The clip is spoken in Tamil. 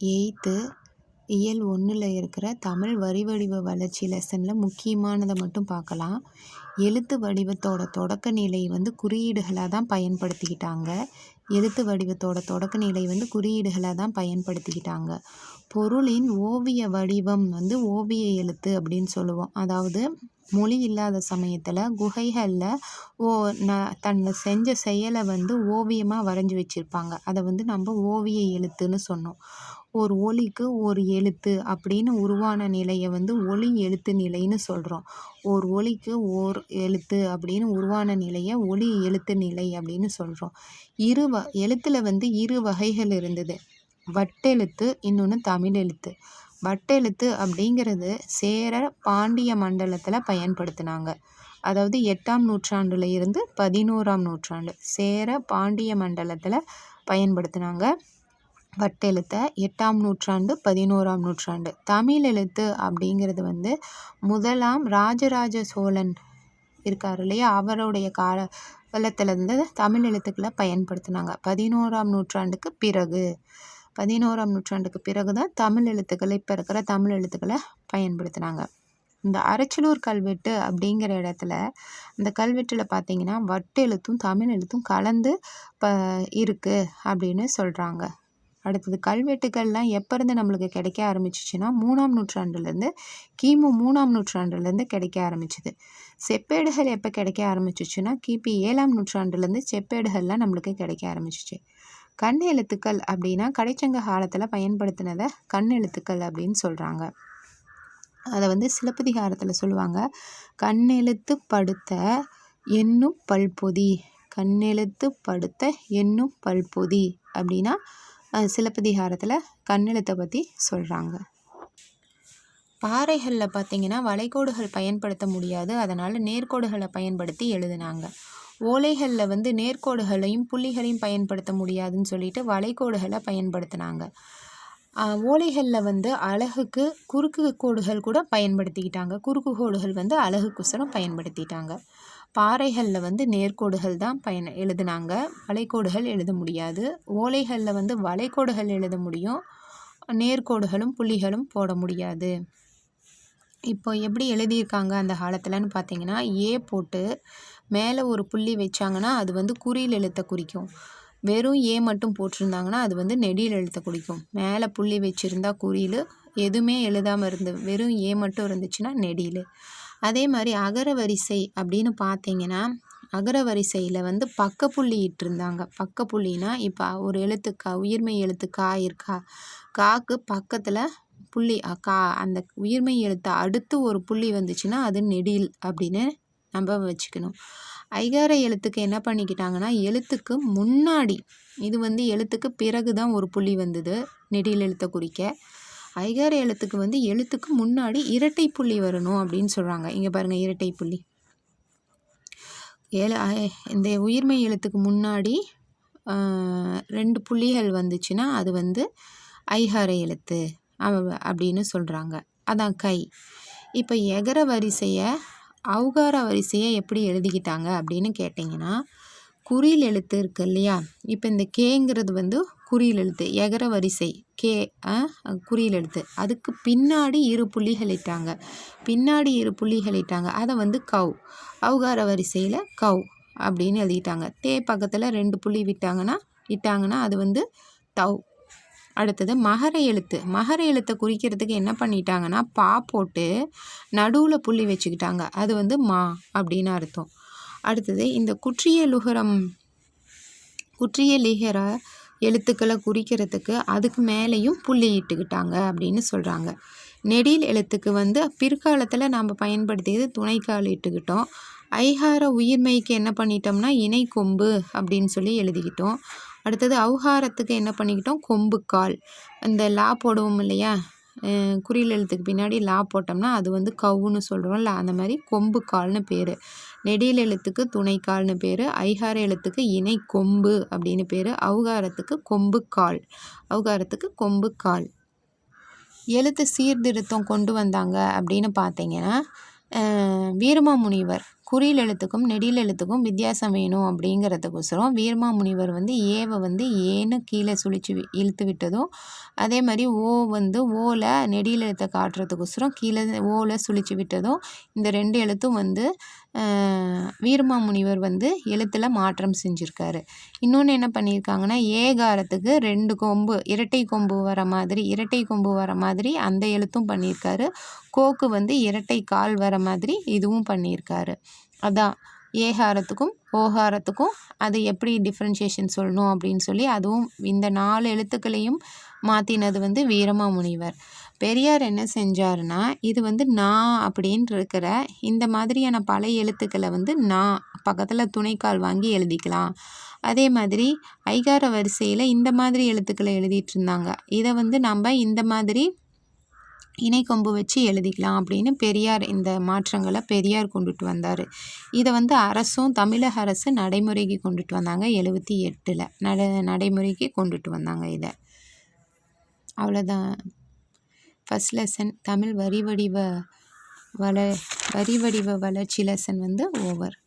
எயித்து இயல் ஒன்றில் இருக்கிற தமிழ் வரி வடிவ வளர்ச்சி லெசனில் முக்கியமானதை மட்டும் பார்க்கலாம். எழுத்து வடிவத்தோட தொடக்க நிலை வந்து குறியீடுகளாக தான் பயன்படுத்திக்கிட்டாங்க. எழுத்து வடிவத்தோட தொடக்க நிலை வந்து குறியீடுகளாக தான் பயன்படுத்திக்கிட்டாங்க. பொருளின் ஓவிய வடிவம் வந்து ஓவிய எழுத்து அப்படின்னு சொல்லுவோம். அதாவது மொழி இல்லாத சமயத்தில் குகைகளில் ஓ ந தன்னை செஞ்ச செயலை வந்து ஓவியமாக வரைஞ்சி வச்சுருப்பாங்க. அதை வந்து நம்ம ஓவிய எழுத்துன்னு சொன்னோம். ஒரு ஒலிக்கு ஒரு எழுத்து அப்படின்னு உருவான நிலையை வந்து ஒலி எழுத்து நிலைன்னு சொல்கிறோம் ஒரு ஒலிக்கு ஓர் எழுத்து அப்படின்னு உருவான நிலையை ஒலி எழுத்து நிலை அப்படின்னு சொல்கிறோம் இரு வ எழுத்தில் வந்து இரு வகைகள் இருந்தது. வட்டெழுத்து இன்னொன்று தமிழ் எழுத்து வட்டெழுத்து அப்படிங்கிறது சேர பாண்டிய மண்டலத்தில் பயன்படுத்தினாங்க. அதாவது எட்டாம் நூற்றாண்டில் இருந்து பதினோராம் நூற்றாண்டு சேர பாண்டிய மண்டலத்தில் பயன்படுத்தினாங்க. வட்டெழுத்தை எட்டாம் நூற்றாண்டு பதினோராம் நூற்றாண்டு. தமிழ் எழுத்து அப்படிங்கிறது வந்து முதலாம் ராஜராஜ சோழன் இருக்கார் இல்லையா? அவருடைய கால காலத்துலேருந்து தமிழ் எழுத்துக்களை பயன்படுத்தினாங்க. பதினோராம் நூற்றாண்டுக்கு பிறகு பதினோராம் நூற்றாண்டுக்கு பிறகு தான் தமிழ் எழுத்துக்களை இப்போ இருக்கிற தமிழ் எழுத்துக்களை பயன்படுத்தினாங்க. இந்த அரைச்சலூர் கல்வெட்டு அப்படிங்கிற இடத்துல அந்த கல்வெட்டில் பார்த்தீங்கன்னா வட்டெழுத்தும் தமிழ் எழுத்தும் கலந்து இப்போ இருக்குது அப்படின்னு சொல்கிறாங்க அடுத்தது கல்வெட்டுக்கள்லாம் எப்போருந்து நம்மளுக்கு கிடைக்க ஆரம்பிச்சிச்சுன்னா மூணாம் நூற்றாண்டுலேருந்து கிமு மூணாம் நூற்றாண்டுலேருந்து கிடைக்க ஆரம்பிச்சுது. செப்பேடுகள் எப்போ கிடைக்க ஆரம்பிச்சிச்சுன்னா கிபி ஏழாம் நூற்றாண்டுலேருந்து செப்பேடுகள்லாம் நம்மளுக்கு கிடைக்க ஆரம்பிச்சிச்சு. கண் எழுத்துக்கள் அப்படின்னா கடைச்சங்க காலத்தில் பயன்படுத்தினதை கண் எழுத்துக்கள் அப்படின்னு சொல்கிறாங்க அதை வந்து சிலப்பதிகாரத்தில் சொல்லுவாங்க கண்ணெழுத்து படுத்த என்னும் பல்பொதி. கண்ணெழுத்து படுத்த என்னும் பல்பொதி. அப்படின்னா சிலப்பதிகாரத்தில் கண்ணெழுத்தை பற்றி சொல்கிறாங்க பாறைகளில் பார்த்திங்கன்னா வளைகோடுகள் பயன்படுத்த முடியாது. அதனால் நேர்கோடுகளை பயன்படுத்தி எழுதினாங்க. ஓலைகளில் வந்து நேர்கோடுகளையும் புள்ளிகளையும் பயன்படுத்த முடியாதுன்னு சொல்லிட்டு வளைகோடுகளை பயன்படுத்தினாங்க. ஓலைகளில் வந்து அழகுக்கு குறுக்கு கோடுகள் கூட பயன்படுத்திக்கிட்டாங்க. குறுக்கு கோடுகள் வந்து அழகுக்குசரம் பயன்படுத்திட்டாங்க. பாறைகளில் வந்து நேர்கோடுகள் தான் பயண எழுதுனாங்க. வளைகோடுகள் எழுத முடியாது. ஓலைகளில் வந்து வளைகோடுகள் எழுத முடியும். நேர்கோடுகளும் புள்ளிகளும் போட முடியாது. இப்போ எப்படி எழுதியிருக்காங்க அந்த காலத்தில்னு பார்த்தீங்கன்னா ஏ போட்டு மேலே ஒரு புள்ளி வச்சாங்கன்னா அது வந்து குறியில் எழுத்தை குறிக்கும். வெறும் ஏ மட்டும் போட்டிருந்தாங்கன்னா அது வந்து நெடியில் எழுத்தை குறிக்கும். மேலே புள்ளி வச்சுருந்தா குறியில் எதுவுமே எழுதாமல் இருந்து வெறும் ஏ மட்டும் இருந்துச்சுன்னா நெடியில். அதே மாதிரி அகர வரிசை அப்படின்னு பார்த்தீங்கன்னா அகர வரிசையில் வந்து பக்க புள்ளி இட்டிருந்தாங்க. பக்க புள்ளினா இப்போ ஒரு எழுத்துக்கா உயிர்மை எழுத்து கா இருக்கா? காக்கு பக்கத்தில் புள்ளி கா அந்த உயிர்மை எழுத்தை அடுத்து ஒரு புள்ளி வந்துச்சுன்னா அது நெடில் அப்படின்னு நம்ம வச்சுக்கணும். ஐகார எழுத்துக்கு என்ன பண்ணிக்கிட்டாங்கன்னா எழுத்துக்கு முன்னாடி இது வந்து எழுத்துக்கு பிறகு தான் ஒரு புள்ளி வந்தது நெடில் எழுத்தை குறிக்க. ஐகார எழுத்துக்கு வந்து எழுத்துக்கு முன்னாடி இரட்டை புள்ளி வரணும் அப்படின்னு சொல்கிறாங்க இங்கே பாருங்கள் இரட்டை புள்ளி. ஏழு இந்த உயிர்மை எழுத்துக்கு முன்னாடி ரெண்டு புள்ளிகள் வந்துச்சுன்னா அது வந்து ஐகார எழுத்து அப்படின்னு சொல்கிறாங்க அதான் கை. இப்போ எகர வரிசையை அவுகார வரிசையை எப்படி எழுதிக்கிட்டாங்க அப்படின்னு கேட்டிங்கன்னா குறியில் எழுத்து இருக்குது இல்லையா? இப்போ இந்த கேங்கிறது வந்து குறியில் எழுத்து எகர வரிசை கே குறியில் எழுத்து. அதுக்கு பின்னாடி இரு புள்ளிகள் இட்டாங்க. பின்னாடி இரு புள்ளிகள் இட்டாங்க. அதை வந்து கவ் அவுகார வரிசையில் கவ் அப்படின்னு எழுதிட்டாங்க. தே பக்கத்தில் ரெண்டு புள்ளி விட்டாங்கன்னா இட்டாங்கன்னா அது வந்து தவ். அடுத்தது மகர எழுத்து. மகர எழுத்தை குறிக்கிறதுக்கு என்ன பண்ணிட்டாங்கன்னா பா போட்டு நடுவில் புள்ளி வச்சுக்கிட்டாங்க. அது வந்து மா அப்படின்னு அர்த்தம். அடுத்தது இந்த குற்றிய லுகரம் குற்றிய லிகர எழுத்துக்களை குறிக்கிறதுக்கு அதுக்கு மேலேயும் புள்ளி இட்டுக்கிட்டாங்க அப்படின்னு சொல்கிறாங்க நெடில் எழுத்துக்கு வந்து பிற்காலத்தில் நாம் பயன்படுத்தியது துணைக்கால் இட்டுக்கிட்டோம். ஐஹார உயிர்மைக்கு என்ன பண்ணிட்டோம்னா இணை கொம்பு அப்படின்னு சொல்லி எழுதிக்கிட்டோம். அடுத்தது அவுகாரத்துக்கு என்ன பண்ணிக்கிட்டோம்? கொம்புக்கால். இந்த லா போடுவோம் இல்லையா? குறியில் எழுத்துக்கு பின்னாடி லா போட்டோம்னா அது வந்து கவுன்னு சொல்கிறோம்ல அந்த மாதிரி கொம்பு கால்னு பேர். நெடியில் எழுத்துக்கு துணைக்கால்னு பேர் ஐகார எழுத்துக்கு இணை கொம்பு அப்படின்னு பேர் அவுகாரத்துக்கு கொம்பு கால் அவுகாரத்துக்கு கொம்பு கால். எழுத்து சீர்திருத்தம் கொண்டு வந்தாங்க அப்படின்னு பார்த்தீங்கன்னா வீரமாமுனிவர் குறியில் எழுத்துக்கும் நெடியில் எழுத்துக்கும் வித்தியாசம் வேணும் அப்படிங்கிறதுக்கோசரம் வீரமாமுனிவர் வந்து ஏவை வந்து ஏன்னு கீழே சுழிச்சு இழுத்து விட்டதும் அதே மாதிரி ஓ வந்து ஓவில் நெடியில் எழுத்தை காட்டுறதுக்கோசரம் கீழே ஓவில் சுழிச்சு விட்டதும் இந்த ரெண்டு எழுத்தும் வந்து வீரமாமுனிவர் வந்து எழுத்தில் மாற்றம் செஞ்சுருக்காரு. இன்னொன்று என்ன பண்ணியிருக்காங்கன்னா ஏகாரத்துக்கு ரெண்டு கொம்பு இரட்டை கொம்பு வர மாதிரி இரட்டை கொம்பு வர மாதிரி அந்த எழுத்தும் பண்ணியிருக்காரு கோக்கு வந்து இரட்டை கால் வர மாதிரி இதுவும் பண்ணியிருக்காரு அதான் ஏகாரத்துக்கும் ஓகாரத்துக்கும் அது எப்படி டிஃப்ரென்ஷியேஷன் சொல்லணும் அப்படின்னு சொல்லி அதுவும் இந்த நாலு எழுத்துக்களையும் மாற்றினது வந்து வீரமாமுனிவர் பெரியார் என்ன செஞ்சாருன்னா இது வந்து நான் அப்படின்னு இருக்கிற இந்த மாதிரியான பல எழுத்துக்களை வந்து நான் பக்கத்தில் துணைக்கால் வாங்கி எழுதிக்கலாம். அதே மாதிரி ஐகார வரிசையில் இந்த மாதிரி எழுத்துக்களை எழுதிட்டு இருந்தாங்க. இதை வந்து நம்ம இந்த மாதிரி இணைக்கொம்பு வச்சு எழுதிக்கலாம் அப்படின்னு பெரியார் இந்த மாற்றங்களை பெரியார் கொண்டுட்டு வந்தார். இதை வந்து அரசும் தமிழக அரசு நடைமுறைக்கு கொண்டுட்டு வந்தாங்க எழுபத்தி எட்டில். நட நடைமுறைக்கு கொண்டுட்டு வந்தாங்க இதை. அவ்வளோதான் ஃபஸ்ட் லெசன் தமிழ் வரி வடிவ வள வரி வடிவ வளர்ச்சி லெசன் வந்து ஓவர்